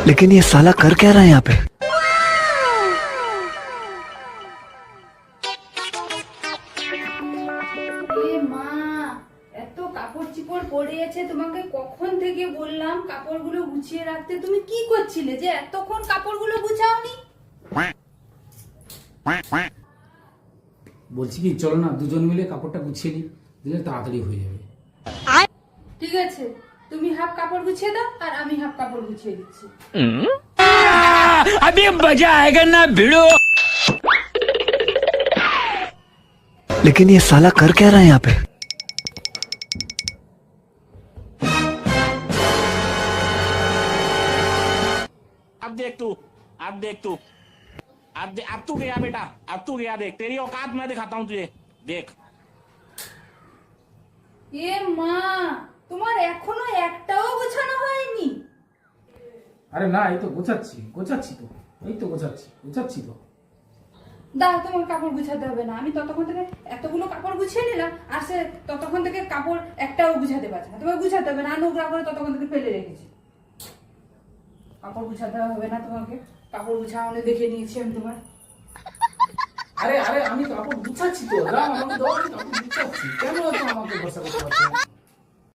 लेकिन ये साला कर क्या रहा है यहाँ पे এ মা এত কাপড় চিপড় পড়ে আছে তোমাকে কখন থেকে বললাম কাপড়গুলো গুছিয়ে রাখতে তুমি কি করছিলে যে এতক্ষণ কাপড়গুলো গুছাওনি বলছি কি চলো না দুজন মিলে কাপড়টা গুছিয়ে নিই দিলে তাড়াতাড়ি হয়ে যাবে ঠিক আছে তুমি হাফ কাপড় গুছিয়ে দাও আর আমি হাফ কাপড় গুছিয়ে দিচ্ছি अभी मजा आएगा ना भिड़ो लेकिन ये साला कर क्या रहा है यहाँ पे अब देख तू अब देख तू अब दे, अब तू गया बेटा अब तू गया देख तेरी औकात मैं दिखाता हूँ तुझे देख এ মা তোমার এখনও একটাও গোছানো হয়নি। আরে না এই তো গোছাচ্ছি গোছাচ্ছি তো। এই তো গোছাচ্ছি গোছাচ্ছি তো। দাও তোমার কাপড় গুছাতে হবে না। আমি ততক্ষণ থেকে এতগুলো কাপড় গুছিয়ে নিলাম আর সে ততক্ষণ থেকে কাপড় একটাও গুছাতে পারছে না। তোমার গুছাতে হবে না নোংরা করে ততক্ষণ থেকে ফেলে রেখেছি। কাপড় গুছাতে হবে না তোমাকে। কাপড় গুছানো দেখে নিয়েছি আমি তোমার। আরে আরে আমি কাপড় গুছাচ্ছি তো। আমাকে দাও আমি কাপড় গুছাচ্ছি। কেন আমাকে ভরসা করতে পারছ? না?